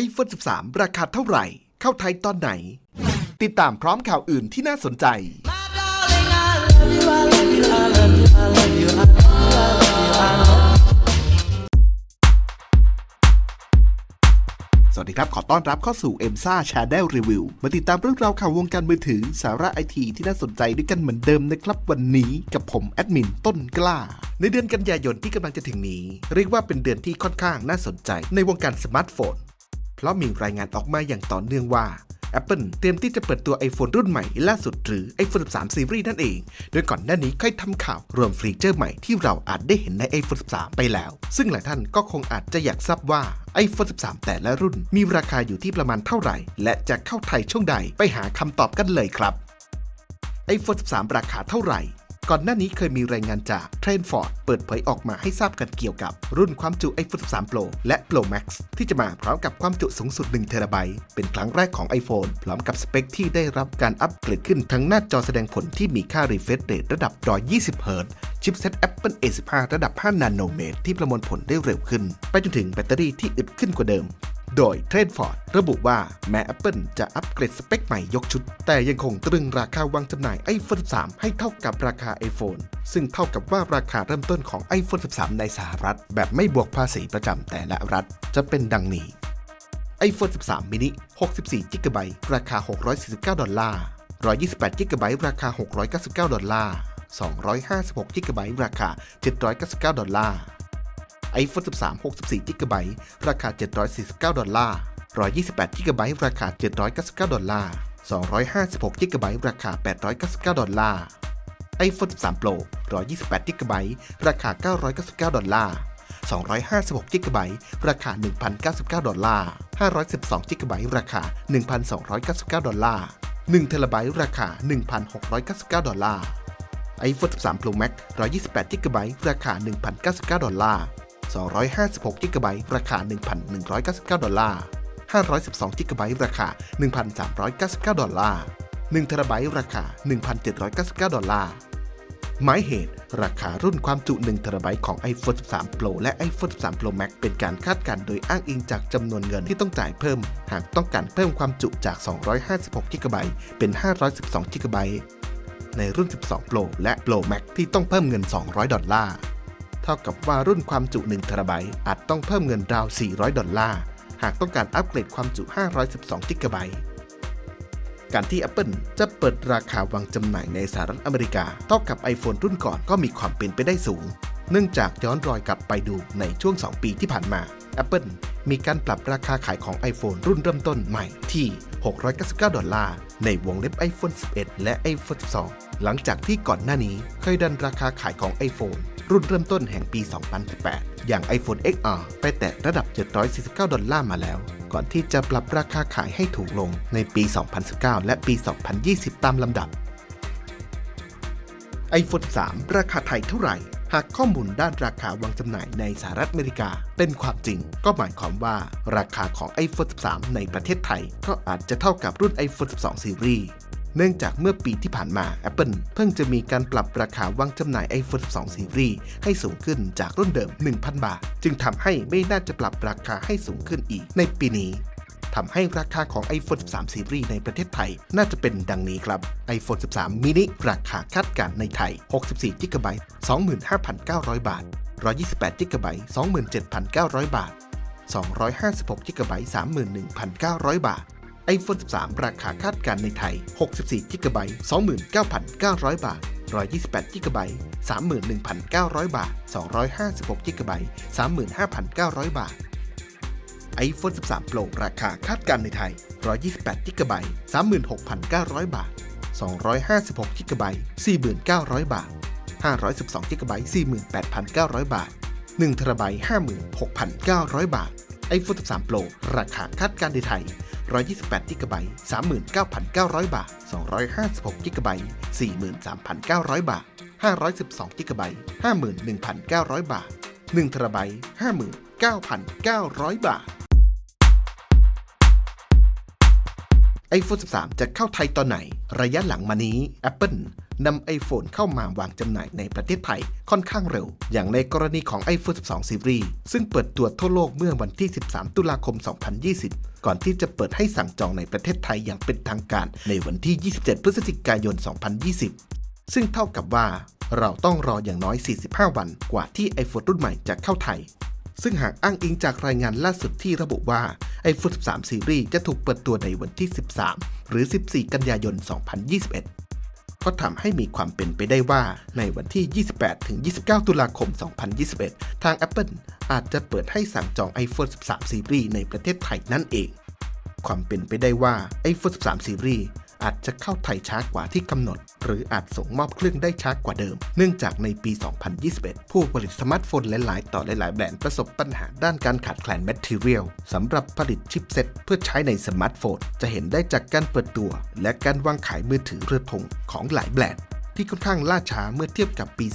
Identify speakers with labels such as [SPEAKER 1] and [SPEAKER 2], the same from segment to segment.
[SPEAKER 1] iPhone 13 ราคาเท่าไหร่ เข้าไทยตอนไหน ติดตามพร้อมข่าวอื่นที่น่าสนใจ สวัสดีครับ ขอต้อนรับเข้าสู่ e m s a Channel Review มาติดตามเรื่องราวข่าววงการมือถือ สาระไอทีที่น่าสนใจด้วยกันเหมือนเดิมนะครับวันนี้กับผมแอดมินต้นกล้าในเดือนกันยายนที่กำลังจะถึงนี้ เรียกว่าเป็นเดือนที่ค่อนข้างน่าสนใจในวงการสมาร์ทโฟน ราะมีรายงานออกมาอย่างต่อเนื่องว่า Apple เตรียมที่จะเปิดตัว iPhone รุ่นใหม่ล่าสุดหรือ iPhone 13 Series นั่นเอง โดยก่อนหน้านี้เคยทำข่าวรวมฟีเจอร์ใหม่ที่เราอาจได้เห็นใน iPhone 13 ไปแล้ว ซึ่งหลายท่านก็คงอาจจะอยากทราบว่า iPhone 13 แต่ละรุ่นมีราคาอยู่ที่ประมาณเท่าไหร่ และจะเข้าไทยช่วงใดไปหาคำตอบกันเลยครับ iPhone 13 ราคาเท่าไหร่ ก่อนหน้านี้เคยมีรายงานจากเทรนฟอร์ดเปิดเผยออกมาให้ทราบกันเกี่ยวกับรุ่นความจุ iPhone 13 Pro และ Pro Max ที่จะมาพร้อมกับความจุสูงสุด1 t b เป็นครั้งแรกของ iPhone พร้อมกับสเปคที่ได้รับการอัปเกรดขึ้นทั้งหน้าจอแสดงผลที่มีค่า refresh rate ระดับ 120 Hz ชิปเซ็ต Apple A15 ระดับ 5 นาโนเมตร ที่ประมวลผลได้เร็วขึ้น ไปจนถึงแบตเตอรี่ที่อึดขึ้นกว่าเดิม โดยเทรนฟอร์ดระบุว่าแม้ Apple จะอัปเกรดสเปคใหม่ยกชุด แต่ยังคงตรึงราคาวางจำหน่าย iPhone 13 ให้เท่ากับราคา iPhone ซึ่งเท่ากับว่าราคาเริ่มต้นของ iPhone 13 ในสหรัฐ แบบไม่บวกภาษีประจำแต่ละรัฐ จะเป็นดังนี้ iPhone 13 mini 64 GB ราคา 649 ดอลลาร์ 128 GB ราคา 699 ดอลลาร์ 256 GB ราคา 799 ดอลลาร์ iPhone 13 64 GB ราคา 749 ดอลลาร์ 128 GB ราคา 799 ดอลลาร์ 256 GB ราคา 899 ดอลลาร์ iPhone 13 Pro 128 GB ราคา 999 ดอลลาร์ 256 GB ราคา 1,099 ดอลลาร์ 512 GB ราคา 1,299 ดอลลาร์1 t b ราคา 1,699 ดอลลาร์ iPhone 13 Pro Max 128 GB ราคา 1,099 ดอลลาร์ 256 GB ราคา 1,199 ดอลลาร์ 512 GB ราคา 1,399 ดอลลาร์ 1 t b ราคา 1,799 ดอลลาร์ หมายเหตุ ราคารุ่นความจุ1 t b ของ iPhone 13 Pro และ iPhone 13 Pro Max เป็นการคาดการณ์โดยอ้างอิงจากจำนวนเงินที่ต้องจ่ายเพิ่ม หากต้องการเพิ่มความจุจาก 256 GB เป็น 512 GB ในรุ่น 12 Pro และ Pro Max ที่ต้องเพิ่มเงิน 200 ดอลลาร์ เท่ากับว่ารุ่นความจุ1 t b อาจต้องเพิ่มเงินราว 400 ดอลลาร์ หากต้องการอัปเกรดความจุ 512 GB การที่ Apple จะเปิดราคาวางจำหน่ายในสหรัฐอเมริกาเท่ากับ iPhone รุ่นก่อนก็มีความเป็นไปได้สูง เนื่องจากย้อนรอยกลับไปดูในช่วง 2 ปีที่ผ่านมา Apple มีการปรับราคาขายของ iPhone รุ่นเริ่มต้นใหม่ที่ 699 ดอลลาร์ ในวงเล็บ iPhone 11 และ iPhone 12 หลังจากที่ก่อนหน้านี้เคยดันราคาขายของ iPhone รุ่นเริ่มต้นแห่งปี 2018 อย่าง iPhone XR ไปแตะระดับ 749 ดอลลาร์มาแล้ว ก่อนที่จะปรับราคาขายให้ถูกลงในปี 2019 และปี 2020 ตามลำดับ iPhone 3 ราคาไทยเท่าไหร่ หากข้อมูลด้านราคาวางจำหน่ายในสหรัฐอเมริกา เป็นความจริง ก็หมายความว่า ราคาของ iPhone 13 ในประเทศไทยก็อาจจะเท่ากับรุ่น iPhone 12 Series เนื่องจากเมื่อปีที่ผ่านมา Apple เพิ่งจะมีการปรับราคาวางจำหน่าย iPhone 12 Series ให้สูงขึ้นจากรุ่นเดิม 1,000 บาท จึงทำให้ไม่น่าจะปรับราคาให้สูงขึ้นอีกในปีนี้ทำให้ราคาของ iPhone 13 Series ในประเทศไทย น่าจะเป็นดังนี้ครับ iPhone 13 mini ราคาคาดการณ์ในไทย 64 g b 25,900 บาท 128 g b 27,900 บาท 256 g b 31,900 บาท iPhone 13 ราคาคาดการในไทย 64 g b 29,900 บาท 128 g b 31,900 บาท 256 g b 35,900 บาท iPhone 13 Pro ราคาคาดการในไทย 128 g b 36,900 บาท 256 g b 49,000บาท 512 g b 48,900 บาท1 t b 56,900 บาท iPhone 13 Pro ราคาคาดการในไทย 128 g b 39,900 บาท 256 g b 43,900 บาท 512 g b 51,900 บาท 1 t b 59,900 บาท iPhone 13 จะเข้าไทยตอนไหน ระยะหลังมานี้ Apple นำ iPhone เข้ามาวางจำหน่ายในประเทศไทยค่อนข้างเร็ว อย่างในกรณีของ iPhone 12 Series ซึ่งเปิดตัวทั่วโลกเมื่อวันที่ 13 ตุลาคม 2020 ก่อนที่จะเปิดให้สั่งจองในประเทศไทยอย่างเป็นทางการในวันที่ 27 พฤศจิกายน 2020 ซึ่งเท่ากับว่าเราต้องรออย่างน้อย 45 วันกว่าที่ iPhone รุ่นใหม่จะเข้าไทย ซึ่งหากอ้างอิงจากรายงานล่าสุดที่ระบุว่า iPhone 13 Series จะถูกเปิดตัวในวันที่ 13 หรือ 14 กันยายน 2021 ก็ทำให้มีความเป็นไปได้ว่า ในวันที่ 28-29 ตุลาคม 2021 ทาง Apple อาจจะเปิดให้สั่งจอง iPhone 13 Series ในประเทศไทยนั่นเอง ความเป็นไปได้ว่า iPhone 13 Series อาจจะเข้าไทยช้ากว่าที่กำหนด หรืออาจส่งมอบเครื่องได้ช้ากว่าเดิม เนื่องจากในปี 2021 ผู้ผลิตสมาร์ทโฟนหลาย ๆ ต่อหลาย ๆ แบรนด์ประสบปัญหาด้านการขาดแคลนแมทเทียลสำหรับผลิตชิปเซ็ตเพื่อใช้ในสมาร์ทโฟน จะเห็นได้จากการเปิดตัว และการวางขายมือถือเรือธงของหลายแบรนด์ที่ค่อนข้างล่าช้าเมื่อเทียบกับปี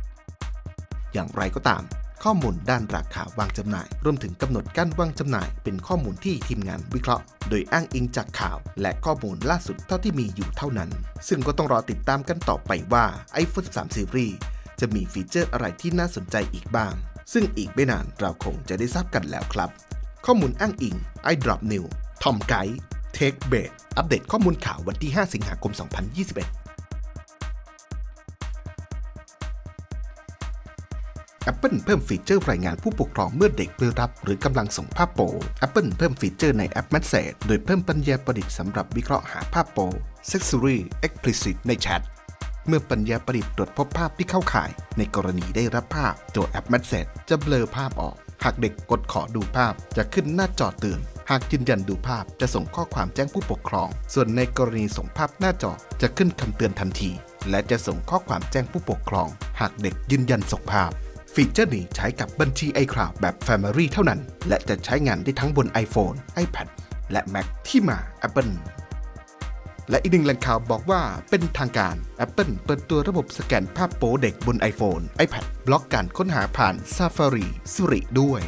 [SPEAKER 1] 2020 อย่างไรก็ตาม ข้อมูลด้านราคาวางจำหน่าย รวมถึงกำหนดการวางจำหน่าย เป็นข้อมูลที่ทีมงานวิเคราะห์ โดยอ้างอิงจากข่าว และข้อมูลล่าสุดเท่าที่มีอยู่เท่านั้น ซึ่งก็ต้องรอติดตามกันต่อไปว่า iPhone 13 Series จะมีฟีเจอร์อะไรที่น่าสนใจอีกบ้าง ซึ่งอีกไม่นานเราคงจะได้ทราบกันแล้วครับ ข้อมูลอ้างอิง iDrop New Tom Guide Take b a t อัปเดตข้อมูลข่าววันที่ 5 สิงหาคม 2021 Apple เพิ่มฟีเจอร์รายงานผู้ปกครองเมื่อเด็กได้รับ หรือกำลังส่งภาพโป Apple เพิ่มฟีเจอร์ในแอป Message โดยเพิ่มปัญญาประดิษฐ์สำหรับวิเคราะห์หาภาพโป Sexually Explicit ในแชทเมื่อปัญญาประดิษฐ์ตรวจพบภาพที่เข้าข่าย ในกรณีได้รับภาพตัวแอป Message จะเบลอภาพออก หากเด็กกดขอดูภาพจะขึ้นหน้าจอเตือนหากยืนยันดูภาพจะส่งข้อความแจ้งผู้ปกครอง ส่วนในกรณีส่งภาพหน้าจอจะขึ้นคำเตือนทันที และจะส่งข้อความแจ้งผู้ปกครอง หากเด็กยืนยันส่งภาพ ฟีเจอร์นี้ใช้กับบัญชี iCloud แบบ Family เท่านั้น และจะใช้งานได้ทั้งบน iPhone, iPad และ Mac ที่มา Apple และอีกหนึ่งแหล่งข่าวบอกว่าเป็นทางการ Apple เปิดตัวระบบสแกนภาพโป๊เด็กบน iPhone, iPad บล็อกการค้นหาผ่าน Safari Siri ด้วย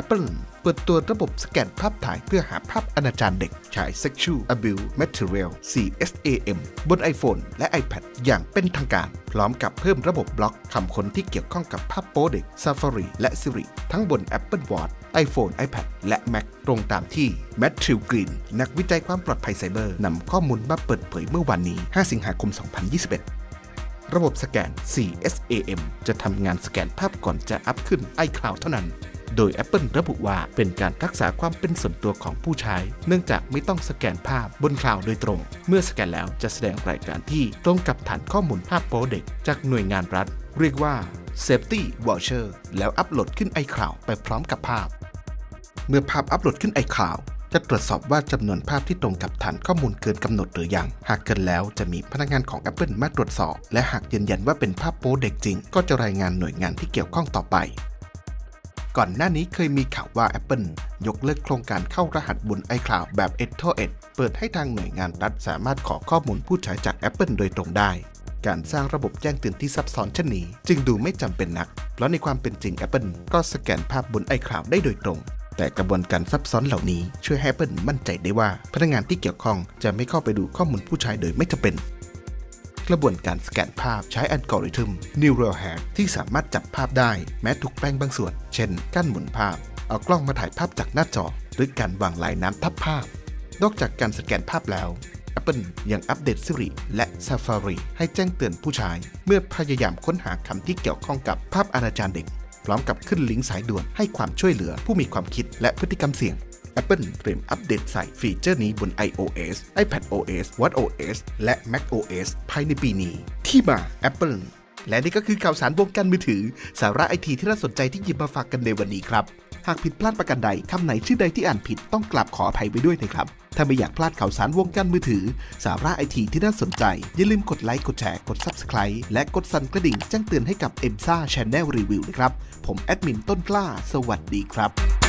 [SPEAKER 1] Apple เปิดตัวระบบสแกนภาพถ่ายเพื่อหาภาพอนาจารเด็กชาย Sexual Abuse Material CSAM บน iPhone และ iPad อย่างเป็นทางการ พร้อมกับเพิ่มระบบบล็อกคำค้นที่เกี่ยวข้องกับภาพโป๊เด็ก Safari และ Siri ทั้งบน Apple Watch iPhone iPad และ Mac ตรงตามที่ Matthew Green นักวิจัยความปลอดภัยไซเบอร์นำข้อมูลมาเปิดเผยเมื่อวันนี้ 5 สิงหาคม 2021ระบบสแกน CSAM จะทำงานสแกนภาพก่อนจะอัพขึ้น iCloud เท่านั้น โดย Apple ระบุว่าเป็นการรักษาความเป็นส่วนตัวของผู้ใช้ เนื่องจากไม่ต้องสแกนภาพบนคลาวด์โดยตรง เมื่อสแกนแล้วจะแสดงรายการที่ตรงกับฐานข้อมูลภาพโป๊เด็ก จากหน่วยงานรัฐ เรียกว่า Safety Voucher แล้วอัปโหลดขึ้น iCloud ไปพร้อมกับภาพ เมื่อภาพอัปโหลดขึ้น iCloud จะตรวจสอบว่าจำนวนภาพที่ตรงกับฐานข้อมูลเกินกำหนดหรือยัง หากเกินแล้วจะมีพนักงานของ Apple มาตรวจสอบ และหากยืนยันว่าเป็นภาพโป๊เด็กจริง ก็จะรายงานหน่วยงานที่เกี่ยวข้องต่อไป ก่อนหน้านี้เคยมีข่าวว่า Apple ยกเลิกโครงการเข้ารหัสบน iCloud แบบ e t h o e d เปิดให้ทางหน่วยงานรัฐสามารถขอข้อมูลผู้ใช้จาก Apple โดยตรงได้ การสร้างระบบแจ้งเตือนที่ซับซ้อนเช่นนี้ จึงดูไม่จำเป็นนัก เพราะในความเป็นจริง Apple ก็สแกนภาพบน iCloud ได้โดยตรง แต่กระบวนการซับซ้อนเหล่านี้ช่วยให้ Apple มั่นใจได้ว่า พนักงานที่เกี่ยวข้องจะไม่เข้าไปดูข้อมูลผู้ใช้โดยไม่จำเป็น กระบวนการสแกนภาพใช้อัลกอริทึม Neural Hack ที่สามารถจับภาพได้แม้ถูกแปลงบางส่วน เช่นการหมุนภาพ เอากล้องมาถ่ายภาพจากหน้าจอ หรือการวางลายน้ำทับภาพ นอกจากการสแกนภาพแล้ว Apple ยังอัปเดต Siri และ Safari ให้แจ้งเตือนผู้ใช้เมื่อพยายามค้นหาคำที่เกี่ยวข้องกับภาพอนาจารเด็ก พร้อมกับขึ้นลิงก์สายด่วนให้ความช่วยเหลือผู้มีความคิดและพฤติกรรมเสี่ยง Apple เตรียมอัปเดตใส่ฟีเจอร์นี้บน iOS, iPadOS, watchOS และ macOS ภายในปีนี้ ที่มา Apple และนี่ก็คือข่าวสารวงการมือถือ สาระไอทีที่น่าสนใจที่หยิบมาฝากกันในวันนี้ครับ หากผิดพลาดประการใดคำไหนชื่อใดที่อ่านผิดต้องกราบขออภัยไปด้วยนะครับ ถ้าไม่อยากพลาดข่าวสารวงการมือถือ สาระไอทีที่น่าสนใจ อย่าลืมกดไลค์กดแชร์กด Subscribe และกดสั่นกระดิ่งแจ้งเตือนให้กับ e m s a Channel Review นะครับ ผมแอดมินต้นกล้า สวัสดีครับ